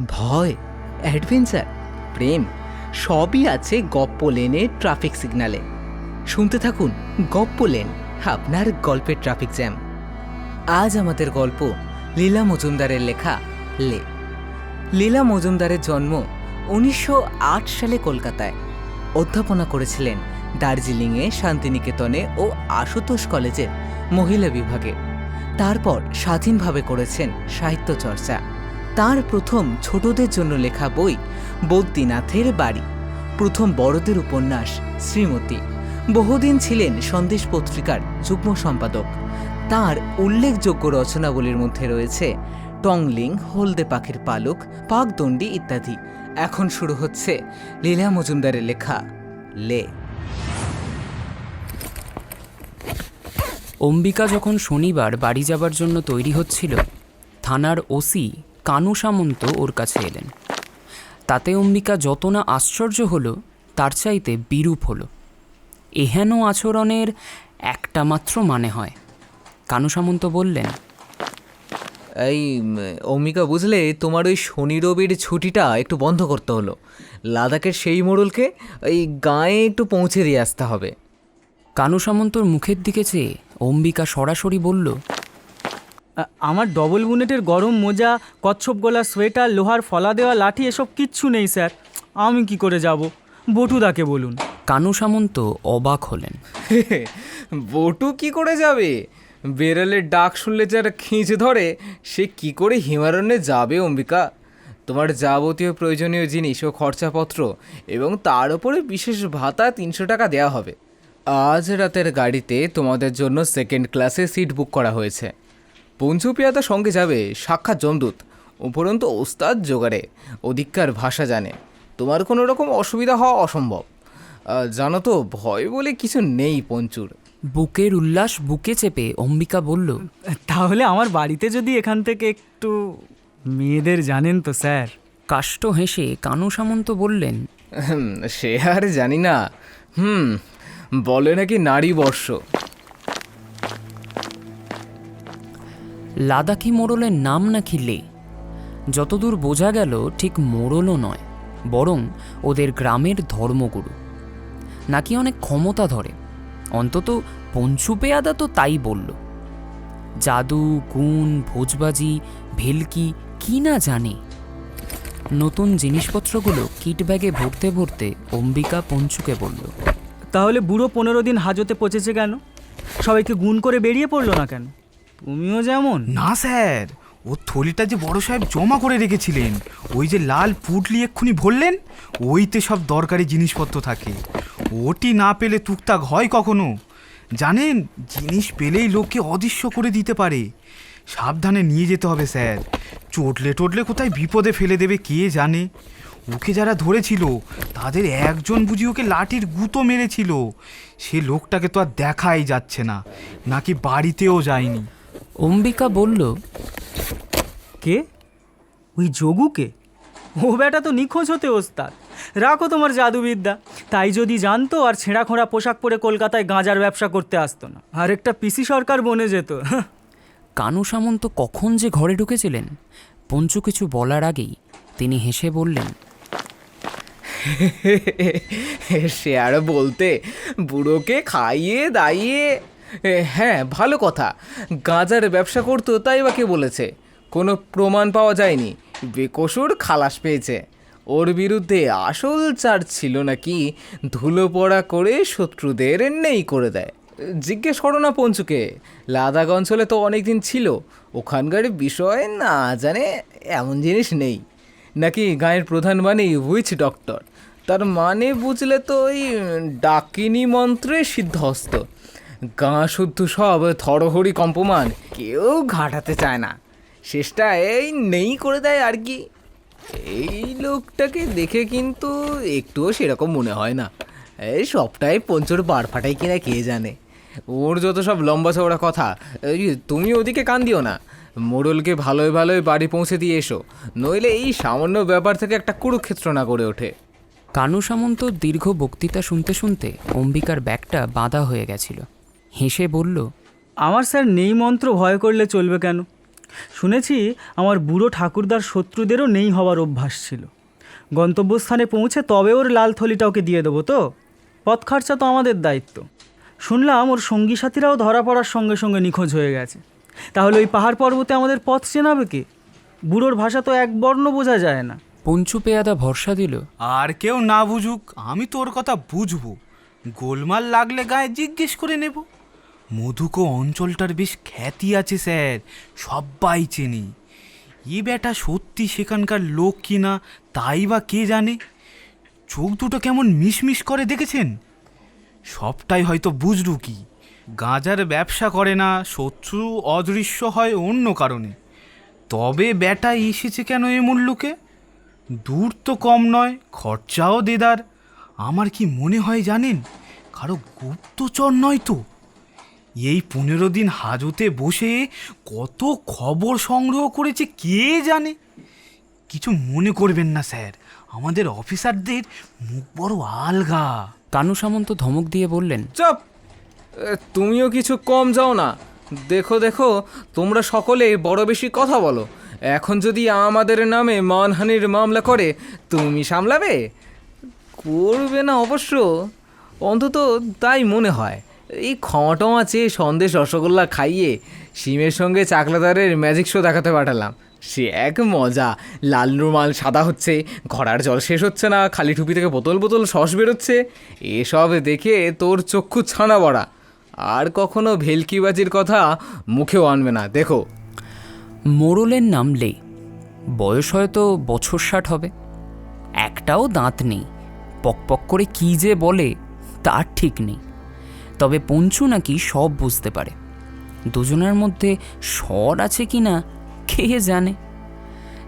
ভয় অ্যাডভেঞ্চার প্রেম, সবই আছে গপ্প লেনে ট্রাফিক সিগনালে শুনতে থাকুন গপ্প লেন, আপনার গল্পের ট্রাফিক জ্যাম আজ আমাদের গল্প লীলা মজুমদারের লেখা লে। লীলা মজুমদারের জন্ম উনিশশো আট সালে কলকাতায়। অধ্যাপনা করেছিলেন দার্জিলিংয়ে শান্তিনিকেতনে ও আশুতোষ কলেজের মহিলা বিভাগে। তারপর স্বাধীনভাবে করেছেন সাহিত্য চর্চা। তার প্রথম ছোটদের জন্য লেখা বই বদ্রীনাথের বাড়ি। প্রথম বড়দের উপন্যাস শ্রীমতী। বহুদিন ছিলেন সন্দেশ পত্রিকার যুগ্ম সম্পাদক। তার উল্লেখযোগ্য রচনাবলীর মধ্যে রয়েছে টংলিং, হলদে পাখির পালক, পাকদণ্ডী ইত্যাদি। এখন শুরু হচ্ছে লীলা মজুমদারের লেখা লে। অম্বিকা যখন শনিবার বাড়ি যাবার জন্য তৈরি হচ্ছিল, থানার ওসি কানু সামন্ত ওর কাছে এলেন। তাতে অম্বিকা যত না আশ্চর্য হলো তার চাইতে বিরূপ হলো। এহেন আচরণের একটা মাত্র মানে হয়। কানু সামন্ত বললেন এই অম্বিকা বুঝলে তোমার ওই শনি রবির ছুটিটা একটু বন্ধ করতে হলো। লাদাখের সেই মোড়লকে এই গায়ে একটু পৌঁছে দিয়ে আসতে হবে। কানু সামন্তর মুখের দিকে চেয়ে অম্বিকা সরাসরি বলল আমার ডবল বুনেটের গরম মোজা কচ্ছপ গলা সোয়েটার লোহার ফলা দেওয়া লাঠি এসব কিচ্ছু নেই স্যার। আমি কি করে যাব? বটুদাকে বলুন। কানু সামন্ত অবাক হলেন। বটু কি করে যাবে? বেড়ালের ডাক শুনলে যারা খিঁচ ধরে সে কি করে হিমারণ্যে যাবে অম্বিকা? তোমার যাবতীয় প্রয়োজনীয় জিনিস ও খরচাপত্র এবং তার উপরে বিশেষ ভাতা তিনশো টাকা দেওয়া হবে। আজ রাতের গাড়িতে তোমাদের জন্য সেকেন্ড ক্লাসে সিট বুক করা হয়েছে। পঞ্চু পিয়াদা সঙ্গে যাবে সাক্ষাৎ জমদূত। উপরন্তু ওস্তাদ জোগাড়ে অধিকার ভাষা জানে। তোমার কোনো রকম অসুবিধা হওয়া অসম্ভব। জানো তো ভয় বলে কিছু নেই পঞ্চুর। বুকের উল্লাস বুকে চেপে অম্বিকা বলল তাহলে আমার বাড়িতে যদি এখান থেকে একটু মেয়েদের জানেন তো স্যার। কাষ্ট হেসে কানু সামন্ত বললেন হুম, সে আর জানি না। হুম বলে নাকি নারী বর্ষ। লাদাখি মোড়লের নাম নাকি লে? যতদূর বোঝা গেল, ঠিক মোড়লও নয়, বরং ওদের গ্রামের ধর্মগুরু। নাকি অনেক ক্ষমতা ধরে। অন্তত পঞ্চু পেয়াদা তো তাই বলল। জাদু, গুণ, ভোজবাজি, ভেলকি, কি না জানে? নতুন জিনিসপত্রগুলো কিট ব্যাগে ভরতে ভরতে অম্বিকা পঞ্চুকে বলল, তাহলে বুড়ো পনেরো দিন হাজতে পচেছে কেন? সবাইকে গুণ করে বেরিয়ে পড়ল না কেন? তুমিও যেমন। না স্যার, ও থলিটা যে বড় সাহেব জমা করে রেখেছিলেন, ওই যে লাল পুটলি এক্ষুনি ভরলেন, ওইতে সব দরকারি জিনিসপত্র থাকে। ওটি না পেলে টুকটাক হয় কখনো? জানেন, জিনিস পেলেই লোককে অদৃশ্য করে দিতে পারে। সাবধানে নিয়ে যেতে হবে স্যার। চটলে টটলে কোথায় বিপদে ফেলে দেবে কে জানে? ওকে যারা ধরেছিল, তাদের একজন বুঝি ওকে লাঠির গুঁতো মেরেছিল। সে লোকটাকে তো আর দেখাই যাচ্ছে না, নাকি বাড়িতেও যায়নি। অম্বিকা বলল কে? ওই যোগুকে? ও বেটা তো নিখোঁজ হতে ওস্তাদ। রাখো তোমার জাদুবিদ্যা। তাই যদি জানতো আর ছেঁড়া খোঁড়া পোশাক পরে কলকাতায় গাঁজার ব্যবসা করতে আসতো না। আর একটা পিসি সরকার বনে যেত। কানু সামন্ত কখন যে ঘরে ঢুকেছিলেন পঞ্চু কিছু বলার আগেই তিনি হেসে বললেন সে আর বলতে বুড়োকে খাইয়ে দাইয়ে হ্যাঁ ভালো কথা। গাঁজার ব্যবসা করতো, তাই বা কে বলেছে? কোনো প্রমাণ পাওয়া যায়নি। বেকসুর খালাস পেয়েছে। ওর বিরুদ্ধে আসল চার্জ ছিল নাকি ধুলো পড়া করে শত্রুদের নেই করে দেয়। জিজ্ঞেস করো না পঞ্চুকে। লাদাখ অঞ্চলে তো অনেক দিন ছিল। ওখানকার বিষয় না জানে এমন জিনিস নেই। নাকি গায়ের প্রধান মানে উইচ ডক্টর তার মানে বুঝলে তো ওই ডাকিনী মন্ত্রে সিদ্ধহস্ত। গাঁ শুদ্ধ সব, থরহরি কম্পমান, কেউ ঘাটাতে চায় না। শেষটা এই নেই করে দেয় আর কি। এই লোকটাকে দেখে কিন্তু একটুও সেরকম মনে হয় না। এই সবটাই পঞ্চর বার ফাটাই কিনা কে জানে। ওর যত সব লম্বা চওড়া কথা তুমি ওদিকে কান দিও না। মোড়লকে ভালোই ভালোই বাড়ি পৌঁছে দিয়ে এসো, নইলে এই সামান্য ব্যাপার থেকে একটা কুরুক্ষেত্র না করে ওঠে। কানু সামন্ত দীর্ঘ বক্তৃতা শুনতে শুনতে অম্বিকার ব্যাগটা বাঁধা হয়ে গেছিল। হেসে বলল আমার স্যার নেই মন্ত্র ভয় করলে চলবে কেন? শুনেছি আমার বুড়ো ঠাকুরদার শত্রুদেরও নেই হওয়ার অভ্যাস ছিল। গন্তব্যস্থানে পৌঁছে তবে ওর লাল থলিটা ওকে দিয়ে দেবো তো? পথ খরচা তো আমাদের দায়িত্ব। শুনলাম ওর সঙ্গী সাথীরাও ধরা পড়ার সঙ্গে সঙ্গে নিখোঁজ হয়ে গেছে। তাহলে ওই পাহাড় পর্বতে আমাদের পথ চেনাবে কে? বুড়োর ভাষা তো এক বর্ণ বোঝা যায় না। পঞ্চু পেয়াদা ভরসা দিল আর কেউ না বুঝুক আমি তোর কথা বুঝব। গোলমাল লাগলে গায়ে জিজ্ঞেস করে নেব। মধুকো অঞ্চলটার বেশ খ্যাতি আছে, স্যার। সবাই চেনে। এ বেটা সত্যি সেখানকার লোক কিনা তাই বা কে জানে? চোখ দুটো কেমন মিশমিশ করে দেখেছেন? সবটাই হয়তো বুঝলু কি। গাঁজার ব্যবসা করে না, শত্রু অদৃশ্য হয় অন্য কারণে। তবে বেটা এসেছে কেন এ মূল্যকে? দূর তো কম নয়, খরচাও দেদার। আমার কি মনে হয় জানেন? কারও গুপ্তচর নয় তো। এই পনেরো দিন হাজতে বসে কত খবর সংগ্রহ করেছে কে জানে? কিছু মনে করবেন না স্যার। আমাদের অফিসারদের মুখ বড় আলগা। কানু সামন্ত ধমক দিয়ে বললেন চপ! তুমিও কিছু কম যাও না। দেখো দেখো তোমরা সকলে বড় বেশি কথা বলো। এখন যদি আমাদের নামে মানহানির মামলা করে তুমি সামলাবে? করবে না অবশ্য। অন্তত তাই মনে হয়। এই ক্ষমা টমা সন্দেশ রসগোল্লা খাইয়ে। সিমের সঙ্গে চাকলাদারের ম্যাজিক শো দেখাতে পাঠালাম। সে এক মজা। লাল রুমাল সাদা হচ্ছে। ঘোড়ার জল শেষ হচ্ছে না। খালি টুপি থেকে বোতল বোতল সস বেরোচ্ছে। এসব দেখে তোর চক্ষু ছানা বড়া আর কখনো ভেলকিবাজির কথা মুখেও আনবে না। দেখো। মোড়লের নাম লে বয়স হয়তো বছর ষাট হবে। একটাও দাঁত নেই। পকপক করে কি যে বলে, তার ঠিক নেই। তবে পঞ্চু নাকি সব বুঝতে পারে। দুজনের মধ্যে স্বর আছে কি না, কে জানে?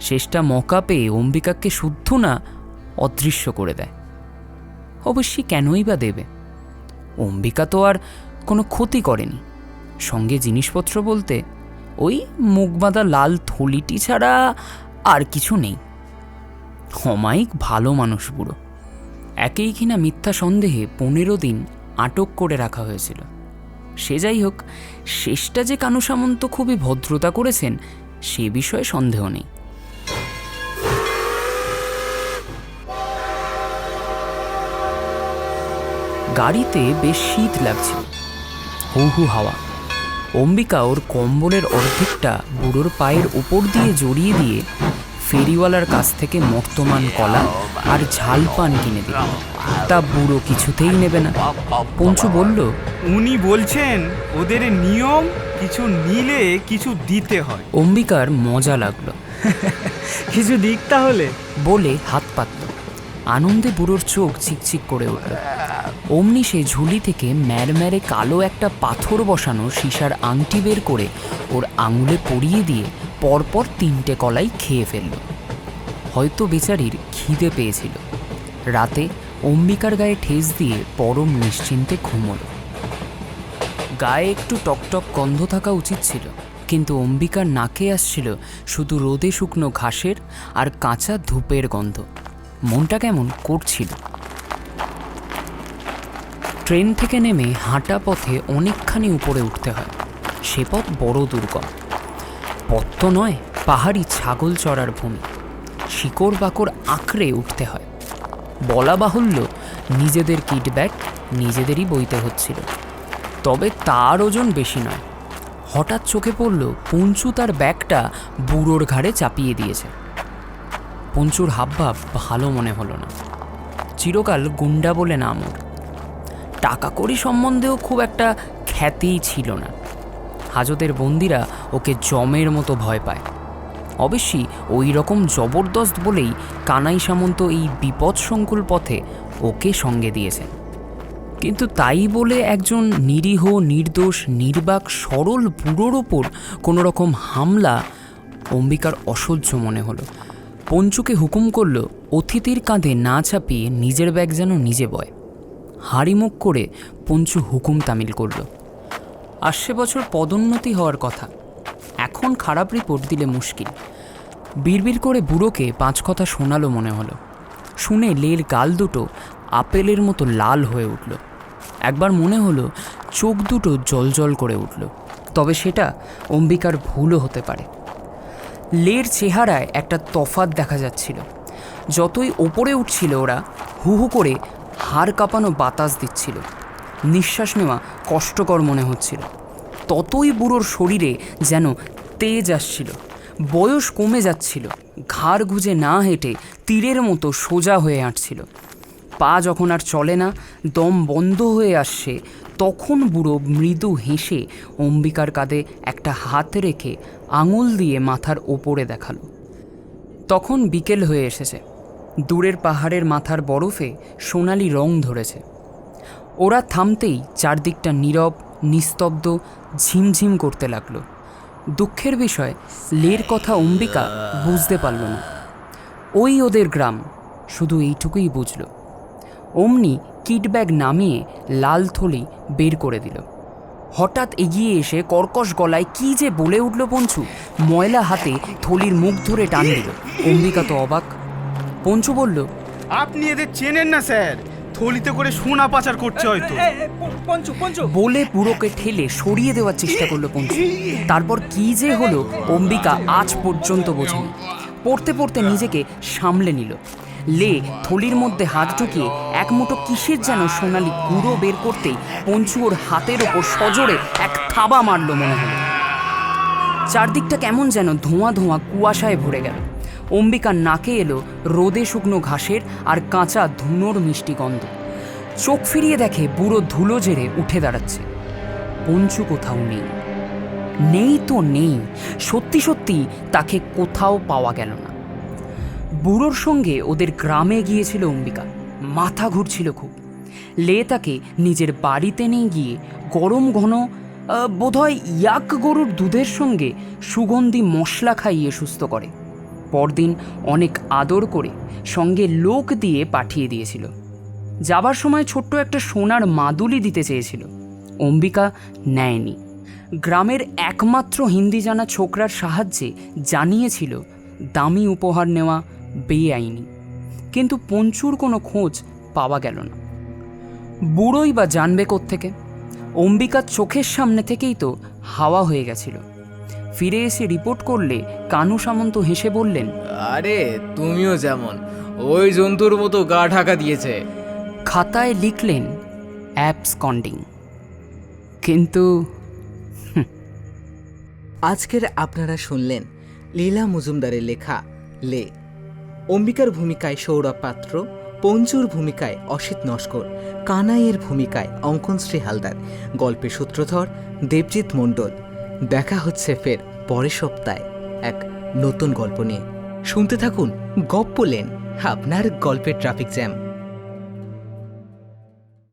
শেষটা মকা পেয়ে অম্বিকাকে শুদ্ধ না অদৃশ্য করে দেয়। অবশ্যই কেনই বা দেবে? অম্বিকা তো আর কোনো ক্ষতি করেনি। সঙ্গে জিনিসপত্র বলতে, ওই মুখবাঁধা লাল থলিটি ছাড়া আর কিছু নেই। অমায়িক ভালো মানুষ বুড়ো। একেই কিনা মিথ্যা সন্দেহে পনেরো দিন আটক করে রাখা হয়েছিল। সে যাই হোক, শেষটা যে কানু সামন্ত খুবই ভদ্রতা করেছেন, সে বিষয়ে সন্দেহ নেই। গাড়িতে বেশ শীত লাগছিল। হু হু হাওয়া। অম্বিকা ওর কম্বলের অর্ধেকটা বুড়োর পায়ের উপর দিয়ে জড়িয়ে দিয়ে ফেরিওয়ালার কাছ থেকে মর্তমান কলা আর ঝাল পান কিনে দিল। তা বুড়ো কিছুতেই নেবে না। পঞ্চু বলল উনি বলছেন ওদের নিয়ম কিছু নিলে কিছু দিতে হয়। অম্বিকার মজা লাগল। কিছু দিক তাহলে। বলে হাত পাতল। আনন্দে বুড়োর চোখ চিকচিক করে উঠল। অমনি সে ঝুলি থেকে ম্যারম্যারে কালো একটা পাথর বসানো সীসার আংটি বের করে ওর আঙুলে পরিয়ে দিয়ে পরপর তিনটে কলাই খেয়ে ফেলল। হয়তো বেচারির খিদে পেয়েছিল। রাতে অম্বিকার গায়ে ঠেস দিয়ে পরম নিশ্চিন্তে ঘুমল। গায়ে একটু টকটক গন্ধ থাকা উচিত ছিল, কিন্তু অম্বিকার নাকে আসছিল শুধু রোদে শুকনো ঘাসের আর কাঁচা ধূপের গন্ধ। মনটা কেমন করছিল। ট্রেন থেকে নেমে হাঁটা পথে অনেকখানি উপরে উঠতে হয়। সে পথ বড় দুর্গম। পথ তো নয়, পাহাড়ি ছাগল চড়ার ভূমি। শিকড় বাকড় আঁকড়ে উঠতে হয়। বলা বাহুল্য, নিজেদের কিট ব্যাগ নিজেদেরই বইতে হচ্ছিল। তবে তার ওজন বেশি নয়। হঠাৎ চোখে পড়ল, পঞ্চু তার ব্যাগটা বুড়োর ঘাড়ে চাপিয়ে দিয়েছে। পঞ্চুর হাবভাব ভালো মনে হলো না। চিরকাল গুন্ডা বলে নাম ওর টাকা কড়ি সম্বন্ধেও খুব একটা খ্যাতিই ছিল না। হাজতের বন্দিরা ওকে জমের মতো ভয় পায়। অবশ্যই ওই রকম জবরদস্ত বলেই কানাই সামন্ত এই বিপদসংকুল পথে ওকে সঙ্গে দিয়েছেন। কিন্তু তাই বলে একজন নিরীহ, নির্দোষ, নির্বাক, সরল বুড়োর ওপর কোনো রকম হামলা অম্বিকার অসহ্য মনে হলো। পঞ্চুকে হুকুম করল অতিথির কাঁধে না চাপিয়ে নিজের ব্যাগ যেন নিজে বয়। হাড়িমুখ করে পঞ্চু হুকুম তামিল করল। আসছে বছর পদোন্নতি হওয়ার কথা। এখন খারাপ রিপোর্ট দিলে মুশকিল। বিড়বিড় করে বুড়োকে পাঁচ কথা শোনালো মনে হলো। শুনে লের গাল দুটো আপেলের মতো লাল হয়ে উঠল। একবার মনে হলো চোখ দুটো জলজল করে উঠল। তবে সেটা অম্বিকার ভুলও হতে পারে। লের চেহারায় একটা তফাত দেখা যাচ্ছিল। যতই ওপরে উঠছিল ওরা, হু হু করে হাড় কাঁপানো বাতাস দিচ্ছিল। নিঃশ্বাস নেওয়া কষ্টকর মনে হচ্ছিল। ততই বুড়োর শরীরে যেন তেজ আসছিল। বয়স কমে যাচ্ছিল। ঘাড় গুজে না হেঁটে তীরের মতো সোজা হয়ে আঁটছিল পা যখন আর চলে না, দম বন্ধ হয়ে আসছে, তখন বুড়ো মৃদু হেসে অম্বিকার কাঁধে একটা হাত রেখে আঙুল দিয়ে মাথার ওপরে দেখাল। তখন বিকেল হয়ে এসেছে। দূরের পাহাড়ের মাথার বরফে সোনালি রং ধরেছে। ওরা থামতেই চারদিকটা নীরব, নিস্তব্ধ, ঝিমঝিম করতে লাগল। দুঃখের বিষয়, লের কথা অম্বিকা বুঝতে পারল না। ওই ওদের গ্রাম, শুধু এইটুকুই বুঝল। অমনি কিটব্যাগ নামিয়ে লাল থলি বের করে দিল। হঠাৎ এগিয়ে এসে কর্কশ গলায় কি যে বলে উঠল পঞ্চু, ময়লা হাতে থলির মুখ ধরে টান দিল। অম্বিকা তো অবাক। পঞ্চু বলল, আপনি এদের চেনেন না, স্যার। থলিতে করে সোনা পাচার করছে হয়তো। পঞ্চু পঞ্চু। বলে বুড়োকে ঠেলে সরিয়ে দেওয়ার চেষ্টা করল পঞ্চু। তারপর কি যে হলো অম্বিকা আজ পর্যন্ত বোঝেনি। পড়তে পড়তে নিজেকে সামলে নিল। লে থলির মধ্যে হাত ঢুকিয়ে এক মুঠো কিসের যেন সোনালি গুঁড়ো বের করতেই পঞ্চু ওর হাতের ওপর সজোরে এক থাবা মারলো মনে হলো। চারদিকটা কেমন যেন ধোঁয়া ধোঁয়া কুয়াশায় ভরে গেল। অম্বিকার নাকে এলো রোদে শুকনো ঘাসের আর কাঁচা ধুনোর মিষ্টি গন্ধ। চোখ ফিরিয়ে দেখে বুড়ো ধুলো জেরে উঠে দাঁড়াচ্ছে। পঞ্চু কোথাও নেই। নেই তো নেই। সত্যি সত্যি তাকে কোথাও পাওয়া গেল না। বুড়োর সঙ্গে ওদের গ্রামে গিয়েছিল অম্বিকা। মাথা ঘুরছিল খুব। লে তাকে নিজের বাড়িতে নিয়ে গিয়ে গরম ঘন বোধহয় ইয়াক গরুর দুধের সঙ্গে সুগন্ধি মশলা খাইয়ে সুস্থ করে। পরদিন অনেক আদর করে সঙ্গে লোক দিয়ে পাঠিয়ে দিয়েছিল। যাবার সময় ছোট্ট একটা সোনার মাদুলি দিতে চেয়েছিল। অম্বিকা নেয়নি। গ্রামের একমাত্র হিন্দি জানা ছোকরার সাহায্যে জানিয়েছিল, দামি উপহার নেওয়া বেআইনি। কিন্তু পঞ্চুর কোনো খোঁজ পাওয়া গেল না। বুড়োই বা জানবে থেকে অম্বিকার চোখের সামনে থেকেই তো হাওয়া হয়ে গেছিল। ফিরে এসে রিপোর্ট করলে কানু সামন্ত হেসে বললেন আরে তুমিও যেমন ওই জন্তুর মতো গা ঢাকা দিয়েছে। খাতায় লিখলেন অ্যাপসকন্ডিং কিন্তু আজকের আপনারা শুনলেন লীলা মজুমদারের লেখা লে। অম্বিকার ভূমিকায় সৌরভ পাত্র পঞ্চুর ভূমিকায় অসিত নস্কর কানাইয়ের ভূমিকায় অঙ্কনশ্রী হালদার গল্পের সূত্রধর দেবজিৎ মণ্ডল। দেখা হচ্ছে ফের পরের সপ্তাহে এক নতুন গল্প নিয়ে। শুনতে থাকুন গপ্পলেন আপনার গল্পের ট্রাফিক জ্যাম